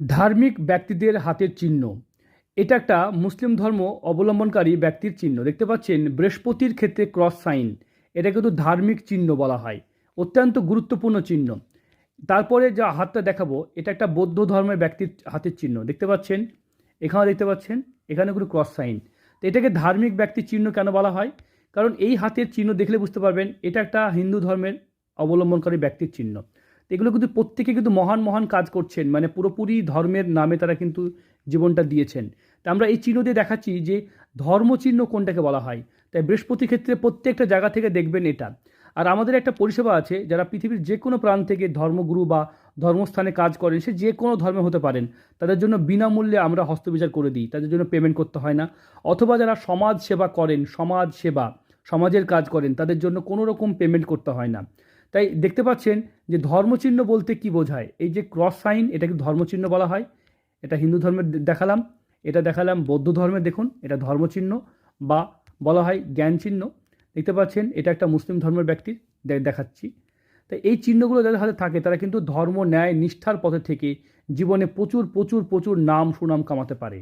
ধার্মিক ব্যক্তিদের হাতের চিহ্ন। এটা একটা মুসলিম ধর্ম অবলম্বনকারী ব্যক্তির চিহ্ন। দেখতে পাচ্ছেন, বৃহস্পতির ক্ষেত্রে ক্রস সাইন এটা কিন্তু ধার্মিক চিহ্ন বলা হয়। অত্যন্ত গুরুত্বপূর্ণ চিহ্ন। তারপরে যা হাতটা দেখাবো, এটা একটা বৌদ্ধ ধর্মের ব্যক্তির হাতের চিহ্ন। দেখতে পাচ্ছেন? এখানেও দেখতে পাচ্ছেন? এখানে কোনো ক্রস সাইন তো এটাকে ধার্মিক ব্যক্তির চিহ্ন কেন বলা হয়? কারণ এই হাতের চিহ্ন দেখলে বুঝতে পারবেন, এটা একটা হিন্দু ধর্মের অবলম্বনকারী ব্যক্তির চিহ্ন। এগুলো কিন্তু প্রত্যেকে কিন্তু মহান মহান কাজ করছেন। মানে পুরোপুরি ধর্মের নামে তারা কিন্তু জীবনটা দিয়েছেন। তা আমরা এই চিহ্ন দিয়ে দেখাচ্ছি যে ধর্মচিহ্ন কোনটাকে বলা হয়। তাই বৃহস্পতি ক্ষেত্রে প্রত্যেকটা জায়গা থেকে দেখবেন এটা। আর আমাদের একটা পরিষেবা আছে, যারা পৃথিবীর যে কোনো প্রান্ত থেকে ধর্মগুরু বা ধর্মস্থানে কাজ করেন, সে যে কোনো ধর্মে হতে পারেন, তাদের জন্য বিনামূল্যে আমরা হস্তবিচার করে দিই। তাদের জন্য পেমেন্ট করতে হয় না। অথবা যারা সমাজ সেবা করেন, সমাজ সেবা, সমাজের কাজ করেন, তাদের জন্য কোনো রকম পেমেন্ট করতে হয় না। তাই দেখতে পাচ্ছেন যে ধর্মচিহ্ন বলতে কি বোঝায়? এই যে ক্রস সাইন এটাকে ধর্মচিহ্ন বলা হয়। এটা হিন্দু ধর্মের দেখালাম। এটা দেখালাম বৌদ্ধ ধর্মের দেখুন, এটা ধর্মচিহ্ন বা বলা হয় জ্ঞান চিহ্ন। দেখতে পাচ্ছেন, এটা একটা মুসলিম ধর্মের ব্যক্তির দেখাচ্ছি। তাই এই চিহ্নগুলো যাদের হাতে থাকে, তারা কিন্তু ধর্ম, ন্যায়, নিষ্ঠার পথে থেকে জীবনে প্রচুর প্রচুর প্রচুর নাম সুনাম কামাতে পারে।